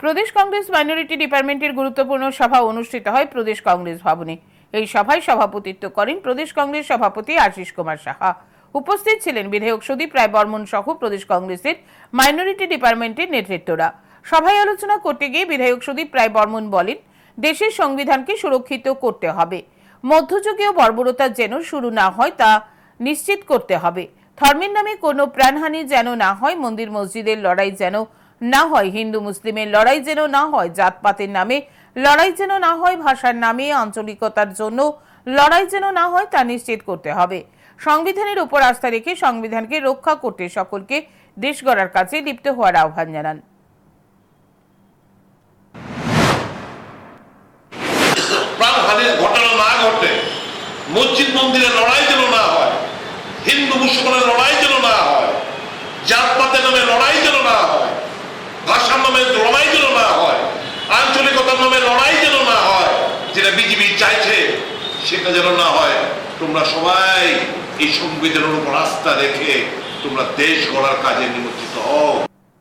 প্রদেশ Congress minority ডিপার্টমেন্টের গুরুত্বপূর্ণ সভা অনুষ্ঠিত হয় প্রদেশ কংগ্রেস ভবনে। এই সভায় সভাপতিত্ব করেন প্রদেশ কংগ্রেস সভাপতি আশিস কুমার সাহা। উপস্থিত ছিলেন বিধায়ক সুদীপ রায় বর্মন সহ প্রদেশ কংগ্রেসের মাইনরিটি ডিপার্টমেন্টের নেতৃত্বরা। সভায় আলোচনা করতে গিয়ে বিধায়ক সুদীপ রায় বর্মন বলেন, দেশের সংবিধানকে সুরক্ষিত করতে হবে। মধ্যযুগীয় বর্বরতা যেন শুরু না হয় তা নিশ্চিত করতে হবে। ধর্মের নামে কোনো প্রাণহানি যেন না হয়, মন্দির মসজিদের লড়াই যেন না হয় হিন্দু মুসলিমের লড়াই যেন না হয় জাতপাতের নামে, লড়াই যেন না হয় ভাষার নামে, আঞ্চলিকতার জন্য লড়াই যেন না হয় তা নিশ্চিত করতে হবে। সংবিধানের উপর আস্থা রেখে সংবিধানকে রক্ষা করতে সকলকে দেশ গড়ার কাজে লিপ্ত হওয়ার আহ্বান জানান। মসজিদ মন্দিরে লড়াই যেন না হয় হিন্দু মুসলমানের লড়াই যেন না হয় জাতপাতের নামে লড়াই যেন না হয় ভাষার নামে লড়াই যেন না হয় আঞ্চলিকতার নামে লড়াই যেন না হয় যেটা বিজেপি চাইছে, সেটা যেন না হয়। তোমরা সবাই এই সংবিধানের উপর আস্থা রেখে তোমরা দেশ গড়ার কাজে নিমজ্জিত হও।